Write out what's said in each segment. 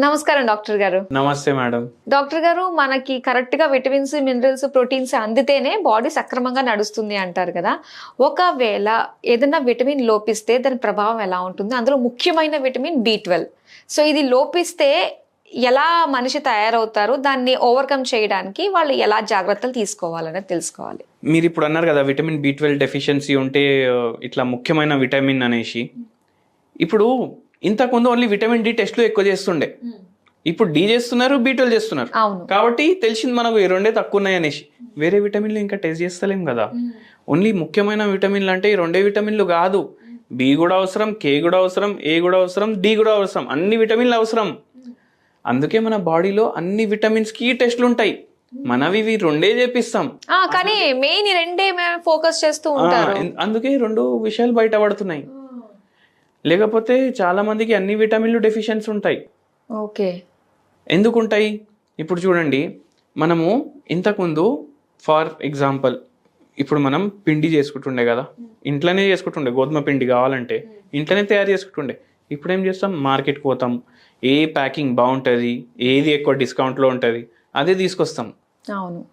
నమస్కారం డాక్టర్ గారు. నమస్తే మేడం. డాక్టర్ గారు మనకి కరెక్ట్గా విటమిన్స్ మినరల్స్ ప్రోటీన్స్ అందితేనే బాడీ సక్రమంగా నడుస్తుంది అంటారు కదా. ఒకవేళ ఏదైనా విటమిన్ లోపిస్తే దాని ప్రభావం ఎలా ఉంటుంది? అందులో ముఖ్యమైన విటమిన్ బి సో ఇది లోపిస్తే ఎలా మనిషి తయారవుతారు? దాన్ని ఓవర్కమ్ చేయడానికి వాళ్ళు ఎలా జాగ్రత్తలు తీసుకోవాలనేది తెలుసుకోవాలి. మీరు ఇప్పుడు అన్నారు కదా విటమిన్ బి ట్వెల్వ్ డెఫిషియన్సీ ఉంటే ఇట్లా ముఖ్యమైన విటమిన్ అనేసి. ఇప్పుడు ఇంతకుముందు ఓన్లీ విటమిన్ డి టెస్ట్లు ఎక్కువ చేస్తుండే. ఇప్పుడు డి చేస్తున్నారు బి ట్వెల్వ్ చేస్తున్నారు. కాబట్టి తెలిసింది మనకు ఈ రెండే తక్కువ ఉన్నాయి అనేసి. వేరే విటమిన్లు ఇంకా టెస్ట్ చేస్తలేం కదా. ఓన్లీ ముఖ్యమైన విటమిన్లు అంటే ఈ రెండే విటమిన్లు కాదు. బి కూడా అవసరం కే కూడా అవసరం ఏ కూడా అవసరం డి కూడా అవసరం. అన్ని విటమిన్లు అవసరం. అందుకే మన బాడీలో అన్ని విటమిన్స్కి టెస్ట్లు ఉంటాయి. మనవి ఇవి రెండే చేపిస్తాం. కానీ మెయిన్ రెండే ఫోకస్ చేస్తూ ఉంటారు. అందుకే రెండు విషయాలు బయటపడుతున్నాయి. లేకపోతే చాలా మందికి అన్ని విటమిన్లు డెఫిషియన్స్ ఉంటాయి. ఓకే. ఎందుకు ఉంటాయి ఇప్పుడు చూడండి మనము ఇంతకుముందు ఫర్ ఎగ్జాంపుల్ ఇప్పుడు మనం పిండి చేసుకుంటుండే కదా ఇంట్లోనే చేసుకుంటుండే గోధుమ పిండి కావాలంటే ఇంట్లోనే తయారు చేసుకుంటుండే. ఇప్పుడు ఏం చేస్తాం? మార్కెట్కి పోతాం. ఏ ప్యాకింగ్ బాగుంటుంది? ఏది ఎక్కువ డిస్కౌంట్లో ఉంటుంది? అదే తీసుకొస్తాం. అవును.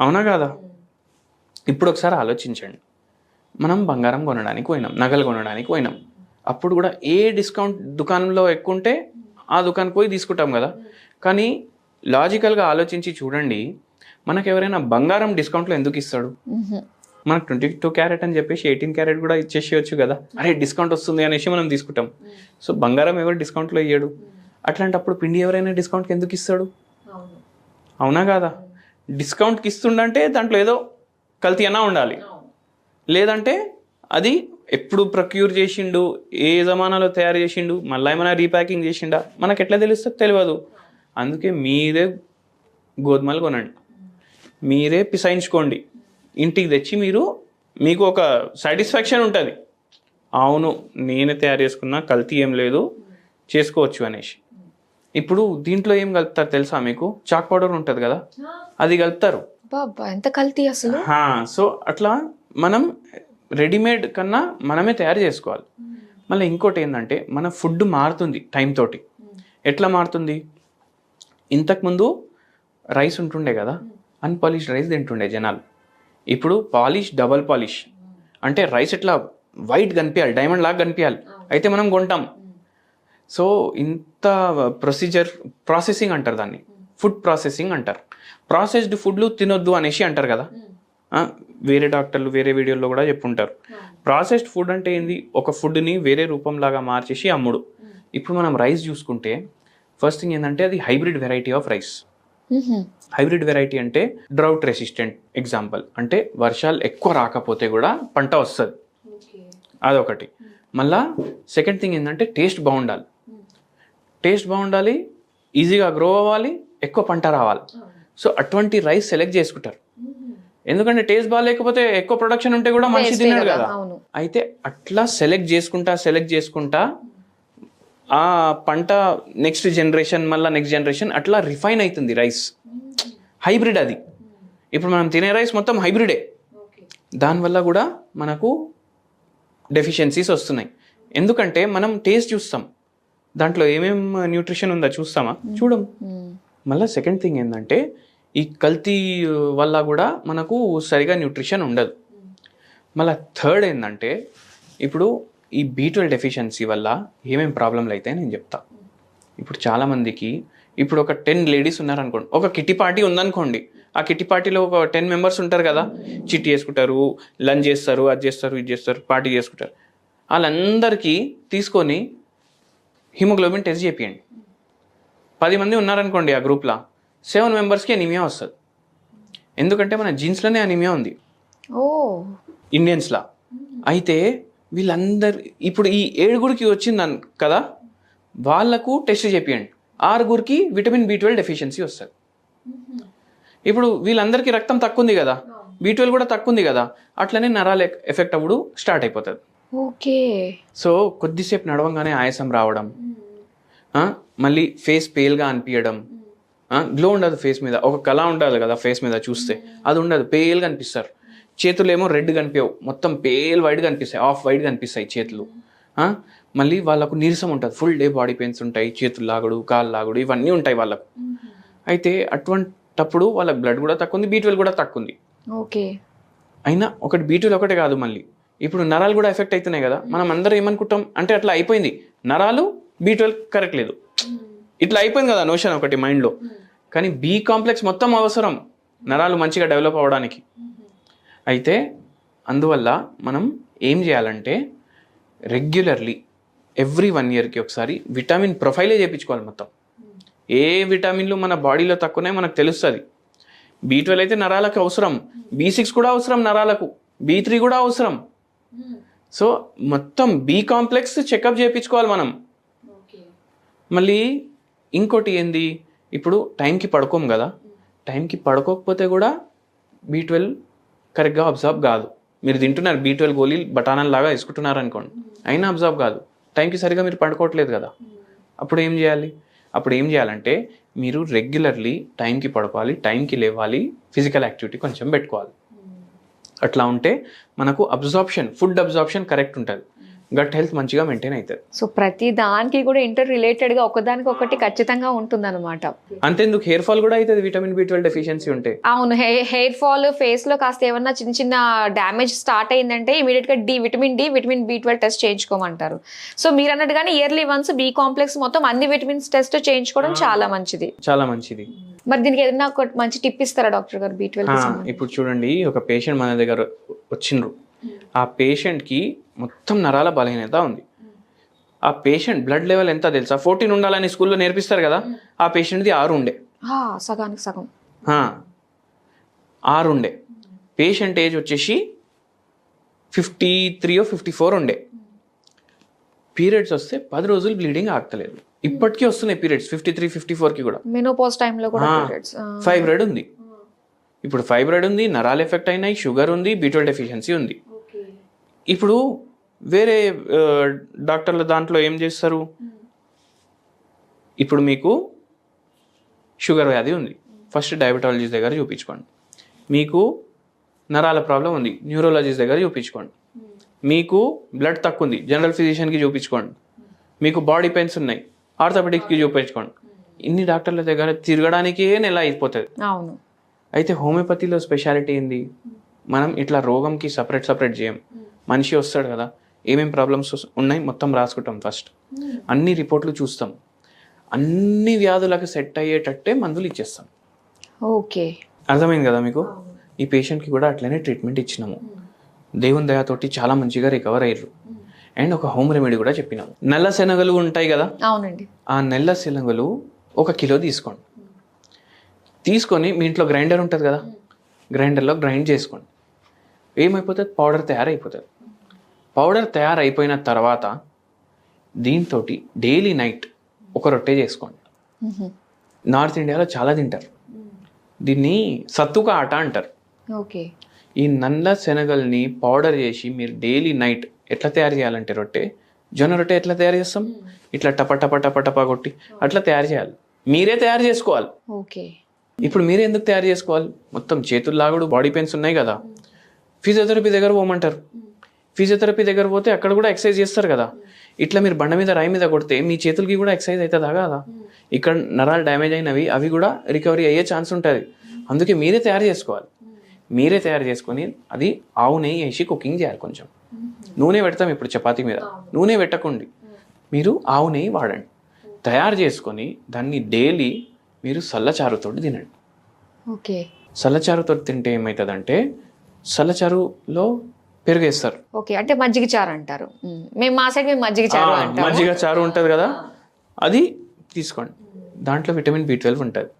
అవునా కాదా? ఇప్పుడు ఒకసారి ఆలోచించండి. మనం బంగారం కొనడానికి పోయినాం నగలు కొనడానికి పోయినాం. అప్పుడు కూడా ఏ డిస్కౌంట్ దుకాణంలో ఎక్కువ ఉంటే ఆ దుకాణం పోయి తీసుకుంటాం కదా. కానీ లాజికల్గా ఆలోచించి చూడండి మనకు ఎవరైనా బంగారం డిస్కౌంట్లో ఎందుకు ఇస్తాడు. మనకు ట్వంటీ టూ క్యారెట్ అని చెప్పేసి ఎయిటీన్ క్యారెట్ కూడా ఇచ్చేసేయచ్చు కదా. అరే డిస్కౌంట్ వస్తుంది అనేసి మనం తీసుకుంటాం. సో బంగారం ఎవరు డిస్కౌంట్లో ఇయ్యడు? అట్లాంటప్పుడు పిండి ఎవరైనా డిస్కౌంట్కి ఎందుకు ఇస్తాడు? అవునా. కాదా? డిస్కౌంట్కి ఇస్తుండంటే దాంట్లో ఏదో కల్తీ అన్నా ఉండాలి. లేదంటే అది ఎప్పుడు ప్రొక్యూర్ చేసిండు ఏ జమానాలో తయారు చేసిండు మళ్ళీ ఏమైనా రీప్యాకింగ్ చేసిండా మనకు ఎట్లా తెలుస్తుంది తెలియదు. అందుకే మీరే గోధుమలు కొనండి. మీరే పిసాయించుకోండి ఇంటికి తెచ్చి మీరు మీకు ఒక సాటిస్ఫాక్షన్ ఉంటుంది. అవును నేనే తయారు చేసుకున్నా కల్తీ ఏం లేదు చేసుకోవచ్చు అనేసి. ఇప్పుడు దీంట్లో ఏం కలుపుతారు తెలుసా మీకు? చాక్ పౌడర్ ఉంటుంది కదా? అది కలుపుతారు. ఎంత కల్తీ అసలు? సో అట్లా మనం రెడీమేడ్ కన్నా మనమే తయారు చేసుకోవాలి. మళ్ళీ ఇంకోటి ఏంటంటే మన ఫుడ్ మారుతుంది టైం తోటి. ఎట్లా మారుతుంది? ఇంతకుముందు రైస్ ఉంటుండే కదా అన్పాలిష్ రైస్ తింటుండే జనాలు. ఇప్పుడు పాలిష్ డబల్ పాలిష్. అంటే రైస్ ఎట్లా వైట్ కనిపించాలి డైమండ్ లాగా కనిపించాలి అయితే మనం కొంటాం. సో ఇంత ప్రొసీజర్ ప్రాసెసింగ్ అంటారు దాన్ని. ఫుడ్ ప్రాసెసింగ్ అంటారు. ప్రాసెస్డ్ ఫుడ్లు తినొద్దు అనేసి అంటారు కదా. వేరే డాక్టర్లు వేరే వీడియోల్లో కూడా చెప్పుంటారు. ప్రాసెస్డ్ ఫుడ్ అంటే ఏంది? ఒక ఫుడ్ని వేరే రూపంలాగా మార్చేసి అమ్ముడు. ఇప్పుడు మనం రైస్ చూసుకుంటే ఫస్ట్ థింగ్ ఏంటంటే అది hybrid variety of rice. Hybrid variety అంటే డ్రౌట్ రెసిస్టెంట్ ఎగ్జాంపుల్. అంటే వర్షాలు ఎక్కువ రాకపోతే కూడా పంట వస్తుంది. అదొకటి. మళ్ళా సెకండ్ థింగ్ ఏంటంటే టేస్ట్ బాగుండాలి. టేస్ట్ బాగుండాలి ఈజీగా గ్రో అవ్వాలి ఎక్కువ పంట రావాలి. సో అటువంటి రైస్ సెలెక్ట్ చేసుకుంటారు. ఎందుకంటే టేస్ట్ బాగాలేకపోతే ఎక్కువ ప్రొడక్షన్ ఉంటే కూడా మనిషి తిన్నాడు కదా. అయితే అట్లా సెలెక్ట్ చేసుకుంటా సెలెక్ట్ చేసుకుంటా ఆ పంట నెక్స్ట్ జనరేషన్ మళ్ళీ నెక్స్ట్ జనరేషన్ అట్లా రిఫైన్ అవుతుంది రైస్ హైబ్రిడ్ అది. ఇప్పుడు మనం తినే రైస్ మొత్తం హైబ్రిడే దానివల్ల కూడా మనకు డెఫిషియన్సీస్ వస్తున్నాయి. ఎందుకంటే మనం టేస్ట్ చూస్తాం. దాంట్లో ఏమేం న్యూట్రిషన్ ఉందో చూస్తామా? చూడం. మ్. మళ్ళీ సెకండ్ థింగ్ ఏంటంటే ఈ కల్తీ వల్ల కూడా మనకు సరిగా న్యూట్రిషన్ ఉండదు. మళ్ళీ థర్డ్ ఏంటంటే ఇప్పుడు ఈ బీ ట్వెల్వ్ డెఫిషియన్సీ వల్ల ఏమేమి ప్రాబ్లంలు అయితే నేను చెప్తా. ఇప్పుడు చాలామందికి ఇప్పుడు ఒక టెన్ లేడీస్ ఉన్నారనుకోండి ఒక కిట్టి పార్టీ ఉందనుకోండి ఆ కిట్టి పార్టీలో ఒక టెన్ మెంబర్స్ ఉంటారు కదా చిట్టి చేసుకుంటారు లంచ్ చేస్తారు అది చేస్తారు ఇది చేస్తారు పార్టీ చేసుకుంటారు. వాళ్ళందరికీ తీసుకొని హిమోగ్లోబిన్ టెస్ట్ చేపియండి. పది మంది ఉన్నారనుకోండి ఆ గ్రూప్లో సెవెన్ మెంబర్స్కి అనిమియా వస్తుంది. ఎందుకంటే మన జీన్స్లోనే అనిమియా ఉంది. ఓ. ఇండియన్స్లా అయితే వీళ్ళందరు ఇప్పుడు ఈ ఏడుగురికి వచ్చింది కదా? వాళ్ళకు టెస్ట్ చేపియండి. ఆరుగురికి విటమిన్ బి ట్వెల్వ్ డెఫిషియన్సీ వస్తుంది. ఇప్పుడు వీళ్ళందరికీ రక్తం తక్కువ ఉంది కదా? బి ట్వెల్వ్ కూడా తక్కువ ఉంది కదా? అట్లనే నరాలు ఎఫెక్ట్ అవ్వడు స్టార్ట్ అయిపోతుంది. ఓకే. సో కొద్దిసేపు నడవంగానే ఆయాసం రావడం. మళ్ళీ ఫేస్ పేల్గా అనిపించడం గ్లో ఉండదు ఫేస్ మీద. ఒక కళ ఉండాలి కదా ఫేస్ మీద చూస్తే. అది ఉండదు. పేల్గా అనిపిస్తారు. చేతులు ఏమో రెడ్ కనిపించవు. మొత్తం పేల్ వైట్ కనిపిస్తాయి. ఆఫ్ వైట్ కనిపిస్తాయి చేతులు? మళ్ళీ వాళ్ళకు నీరసం ఉంటుంది. ఫుల్ డే బాడీ పెయిన్స్ ఉంటాయి. చేతులు లాగుడు కాళ్ళు లాగుడు ఇవన్నీ ఉంటాయి వాళ్ళకు. అయితే అటువంటప్పుడు వాళ్ళకి బ్లడ్ కూడా తక్కువ ఉంది బీట్వెల్ కూడా తక్కువ ఉంది ఓకే. అయినా ఒకటి బీటులు ఒకటే కాదు మళ్ళీ. ఇప్పుడు నరాలు కూడా ఎఫెక్ట్ అవుతున్నాయి కదా. మనం అందరం ఏమనుకుంటాం? అంటే అట్లా అయిపోయింది. నరాలు బీ ట్వెల్వ్ కరెక్ట్ లేదు. ఇట్లా అయిపోయింది కదా నోషన్ ఒకటి మైండ్లో కానీ బీ కాంప్లెక్స్ మొత్తం అవసరం. నరాలు మంచిగా డెవలప్ అవ్వడానికి. అయితే అందువల్ల మనం ఏం చేయాలంటే రెగ్యులర్లీ ఎవ్రీ వన్ ఇయర్కి ఒకసారి విటమిన్ ప్రొఫైలే చేయించుకోవాలి మొత్తం. ఏ విటమిన్లు మన బాడీలో తక్కువనే మనకు తెలుస్తుంది. బీ ట్వెల్వ్ అయితే నరాలకు అవసరం. బీ సిక్స్ కూడా అవసరం నరాలకు. బీ త్రీ కూడా అవసరం. సో మొత్తం బీ కాంప్లెక్స్ చెకప్ చేయించుకోవాలి మనం. మళ్ళీ ఇంకోటి ఏంది? ఇప్పుడు టైంకి పడుకోం కదా. టైంకి పడుకోకపోతే కూడా బీ ట్వెల్వ్ కరెక్ట్గా అబ్జర్వ్ కాదు. మీరు తింటున్నారు బీ ట్వెల్వ్ గోళీలు బఠానాలు లాగా వేసుకుంటున్నారు అనుకోండి అయినా అబ్జర్వ్ కాదు. టైంకి సరిగా మీరు పడుకోవట్లేదు కదా. అప్పుడు ఏం చేయాలి? అప్పుడు ఏం చేయాలంటే మీరు రెగ్యులర్లీ టైంకి పడుకోవాలి టైంకి లేవాలి ఫిజికల్ యాక్టివిటీ కొంచెం పెట్టుకోవాలి. అట్లా ఉంటే మనకు అబ్జార్ప్షన్ ఫుడ్ అబ్జార్ప్షన్ కరెక్ట్ ఉంటుంది. గట్ హెల్త్ మంచిగా మెయింటైన్ అవుతుంది సో ప్రతి దానికి కూడా ఇంటర్ రిలేటెడ్గా ఒకదానికి ఒకటి ఖచ్చితంగా ఉంటుందన్నమాట. అంతేందుకు? హెయిర్ ఫాల్ కూడా అవుతుంది విటమిన్ బి ట్వెల్వ్ డెఫిషియన్సీ ఉంటే. అవును హెయిర్ ఫాల్ ఫేస్లో కాస్త ఏమన్నా చిన్న చిన్న డ్యామేజ్ స్టార్ట్ అయిందంటే ఇమీడియట్గా D vitamin D vitamin B twelve test చేయించుకోమంటారు. So మీరు అన్నట్టుగానే ఇయర్లీ వన్స్ బి కాంప్లెక్స్ మొత్తం అన్ని విటమిన్స్ టెస్ట్ చేయించుకోవడం చాలా మంచిది. చాలా మంచిది. మరి దీనికి ఏదైనా ఒక మంచి టిప్ ఇస్తారా డాక్టర్ గారు బి ట్వెల్వ్ ఇప్పుడు చూడండి ఒక పేషెంట్ మన దగ్గర వచ్చిండ్రు. ఆ పేషెంట్కి మొత్తం నరాల బలహీనత ఉంది. ఆ పేషెంట్ బ్లడ్ లెవెల్ ఎంత తెలుసా? ఫోర్టీన్ ఉండాలని స్కూల్లో నేర్పిస్తారు కదా ఆ పేషెంట్ది ఆరు ఉండే సగానికి సగం. ఆరు ఉండే పేషెంట్ ఏజ్ వచ్చేసి ఫిఫ్టీ త్రీ ఫిఫ్టీ ఫోర్ ఉండే. పీరియడ్స్ వస్తే పది రోజులు బ్లీడింగ్ ఆగతలేదు. ఇప్పటికీ వస్తున్నాయి పీరియడ్స్ ఫిఫ్టీ త్రీ ఫిఫ్టీ ఫోర్కి కూడా. మెనోపాజ్ టైంలో కూడా. ఫైబ్రాయిడ్ ఉంది. ఇప్పుడు ఫైబ్రాయిడ్ ఉంది నరాలు ఎఫెక్ట్ అయినాయి షుగర్ ఉంది బీటోల్ డెఫిషియన్సీ ఉంది. ఇప్పుడు వేరే డాక్టర్ల దాంట్లో ఏం చేస్తారు? ఇప్పుడు మీకు షుగర్ వ్యాధి ఉంది. ఫస్ట్ డయాబెటాలజిస్ట్ దగ్గర చూపించుకోండి. మీకు నరాల ప్రాబ్లం ఉంది. న్యూరోలజిస్ట్ దగ్గర చూపించుకోండి. మీకు బ్లడ్ తక్కువ ఉంది జనరల్ ఫిజిషియన్కి చూపించుకోండి. మీకు బాడీ పెయిన్స్ ఉన్నాయి. ఆర్థోపెడిక్స్కి చూపించుకోండి. ఇన్ని డాక్టర్ల దగ్గర తిరగడానికే నెల అయిపోతుంది. అవును. అయితే హోమియోపతిలో స్పెషాలిటీ ఏంది? మనం ఇట్లా రోగంకి సపరేట్ సపరేట్ చేయం. మనిషి వస్తాడు కదా. ఏమేం ప్రాబ్లమ్స్ ఉన్నాయి? మొత్తం రాసుకుంటాం ఫస్ట్ అన్ని రిపోర్ట్లు చూస్తాం. అన్ని వ్యాధులకు సెట్ అయ్యేటట్టే మందులు ఇచ్చేస్తాం. ఓకే. అర్థమైంది కదా మీకు? ఈ పేషెంట్కి కూడా అట్లనే ట్రీట్మెంట్ ఇచ్చినాము. దేవుని దయతోటి చాలా మంచిగా రికవర్ అయ్యారు అండ్ ఒక హోమ్ రెమెడీ కూడా చెప్పినాము. నల్ల శనగలు ఉంటాయి కదా? అవునండి. ఆ నెల్ల శనగలు ఒక కిలో తీసుకోండి. తీసుకొని మీ ఇంట్లో గ్రైండర్ ఉంటుంది కదా? గ్రైండర్లో గ్రైండ్ చేసుకోండి. ఏమైపోతుంది? పౌడర్ తయారైపోతుంది. పౌడర్ తయారైపోయిన తర్వాత దీంతో డైలీ నైట్ ఒక రొట్టె చేసుకోండి. నార్త్ ఇండియాలో చాలా తింటారు. దీన్ని సత్తుక ఆట అంటారు. ఓకే. ఈ నల్ల శనగల్ని పౌడర్ చేసి మీరు డైలీ నైట్ ఎట్లా తయారు చేయాలంటే రొట్టె? జొన్న రొట్టె ఎట్లా తయారు చేస్తాం? ఇట్లా టప టప టప టప కొట్టి అట్లా తయారు చేయాలి. మీరే తయారు చేసుకోవాలి. ఓకే. ఇప్పుడు మీరే ఎందుకు తయారు చేసుకోవాలి? మొత్తం చేతులు లాగుడు బాడీ పెయిన్స్ ఉన్నాయి కదా. ఫిజియోథెరపీ దగ్గర పోమంటారు. ఫిజియోథెరపీ దగ్గర పోతే అక్కడ కూడా ఎక్సర్సైజ్ చేస్తారు కదా. ఇట్లా మీరు బండ మీద రాయి మీద కొడితే మీ చేతులకి కూడా ఎక్సర్సైజ్ అవుతుందా కదా? ఇక్కడ నరాలు డ్యామేజ్ అయినవి అవి కూడా రికవరీ అయ్యే ఛాన్స్ ఉంటుంది. అందుకే మీరే తయారు చేసుకోవాలి. మీరే తయారు చేసుకొని అది ఆవు నెయ్యి వేసి కుకింగ్ చేయాలి కొంచెం. నూనె పెడతాం ఇప్పుడు చపాతీ మీద. నూనె పెట్టకండి. మీరు ఆవు నెయ్యి వాడండి. తయారు చేసుకొని దాన్ని డైలీ మీరు సల్లచారుతోటి తినండి. ఓకే. సల్లచారుతో తింటే ఏమవుతుందంటే సల్లచారులో పెరుగేస్తారు. ఓకే అంటే మజ్జిగ చారు అంటారు. మ్మ్. మా సైడ్ మేము మజ్జిగ చారు అంటాం మజ్జిగ చారు ఉంటుంది కదా? అది తీసుకోండి. దాంట్లో విటమిన్ బి ట్వెల్వ్ ఉంటుంది.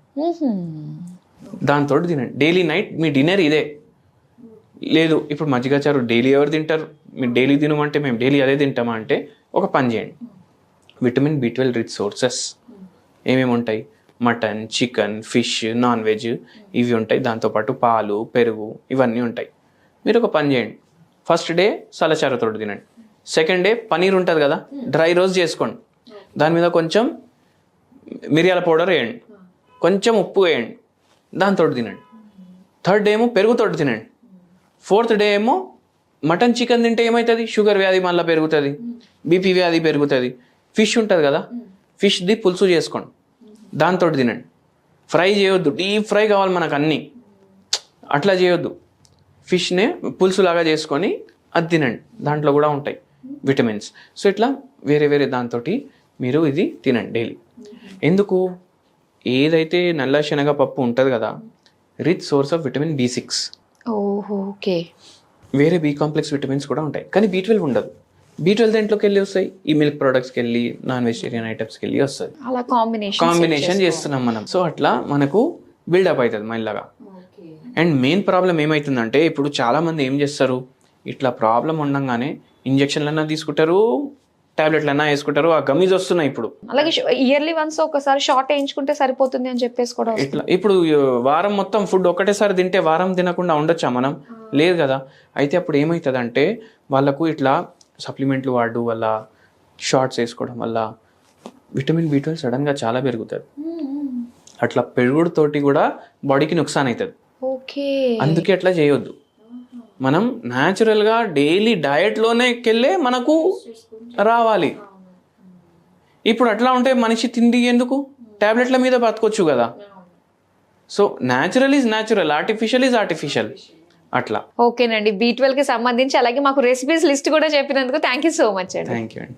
దాంతో తినండి. డైలీ నైట్ మీ డిన్నర్ ఇదే. లేదు ఇప్పుడు మజ్జిగ చారు డైలీ ఎవరు తింటారు? మీరు డైలీ తినమంటే మేము డైలీ అదే తింటామా అంటే ఒక పని చేయండి. Vitamin B twelve rich sources ఏమేమి ఉంటాయి? Mutton chicken fish non veg ఇవి ఉంటాయి. దాంతోపాటు పాలు పెరుగు ఇవన్నీ ఉంటాయి. మీరు ఒక పని చేయండి. ఫస్ట్ డే సలచారుతో తినండి. సెకండ్ డే పనీర్ ఉంటుంది కదా డ్రై రోజ్ చేసుకోండి. దాని మీద కొంచెం మిరియాల పౌడర్ వేయండి. కొంచెం ఉప్పు వేయండి. దాంతో తినండి. థర్డ్ డే ఏమో పెరుగుతోటి తినండి. ఫోర్త్ డే ఏమో మటన్ చికెన్ తింటే ఏమవుతుంది షుగర్ వ్యాధి మళ్ళీ పెరుగుతుంది. బీపీ వ్యాధి పెరుగుతుంది. ఫిష్ ఉంటుంది కదా ఫిష్ది పులుసు చేసుకోండి. దాంతో తినండి. ఫ్రై చేయొద్దు. డీప్ ఫ్రై కావాలి మనకు అన్నీ అట్లా చేయొద్దు. ఫిష్నే పులుసులాగా చేసుకొని అది తినండి. దాంట్లో కూడా ఉంటాయి విటమిన్స్. సో ఇట్లా వేరే వేరే దాంతో మీరు ఇది తినండి డైలీ. ఎందుకు? ఏదైతే నల్ల శనగ పప్పు ఉంటుంది కదా rich source of vitamin B six okay. వేరే బి కాంప్లెక్స్ విటమిన్స్ కూడా ఉంటాయి. కానీ బీ ట్వెల్వ్ ఉండదు. బీ ట్వెల్వ్ దేంట్లోకి వెళ్ళి వస్తాయి? ఈ మిల్క్ ప్రొడక్ట్స్కి వెళ్ళి నాన్ వెజిటేరియన్ ఐటమ్స్కి వెళ్ళి వస్తుంది అలా కాంబినేషన్ కాంబినేషన్ చేస్తున్నాం మనం. సో అట్లా మనకు బిల్డప్ అవుతుంది మైండ్లాగా అండ్ మెయిన్ ప్రాబ్లం ఏమవుతుందంటే ఇప్పుడు చాలా మంది ఏం చేస్తారు? ఇట్లా ప్రాబ్లం ఉండగానే ఇంజక్షన్లన్నా తీసుకుంటారు టాబ్లెట్లన్నా వేసుకుంటారు ఆ గమీజ్ వస్తున్నాయి ఇప్పుడు. అలాగే ఇయర్లీ వన్స్ ఒకసారి షార్ట్ వేయించుకుంటే సరిపోతుంది అని చెప్పేసి కూడా. ఇట్లా ఇప్పుడు వారం మొత్తం ఫుడ్ ఒకటేసారి తింటే వారం తినకుండా ఉండొచ్చా మనం? లేదు కదా. అయితే అప్పుడు ఏమవుతుందంటే వాళ్ళకు ఇట్లా సప్లిమెంట్లు వాడడం వల్ల షార్ట్స్ వేసుకోవడం వల్ల విటమిన్ బి ట్వెల్వ్ సడన్గా చాలా పెరుగుతుంది. అట్లా పెరుగుడుతోటి కూడా బాడీకి నుక్సాన్ అవుతుంది అందుకే అట్లా చేయొద్దు. మనం న్యాచురల్గా డైలీ డయట్లోనే వెళ్ళే మనకు రావాలి. ఇప్పుడు అట్లా ఉంటే మనిషి తిండి ఎందుకు? టాబ్లెట్ల మీద బతకొచ్చు కదా. So natural is natural artificial is artificial. అట్లా. ఓకేనండి. బీ కి సంబంధించి అలాగే మాకు రెసిపీస్ లిస్ట్ కూడా చెప్పినందుకు థ్యాంక్ యూ సో మచ్ అండి. థ్యాంక్ యూ అండి.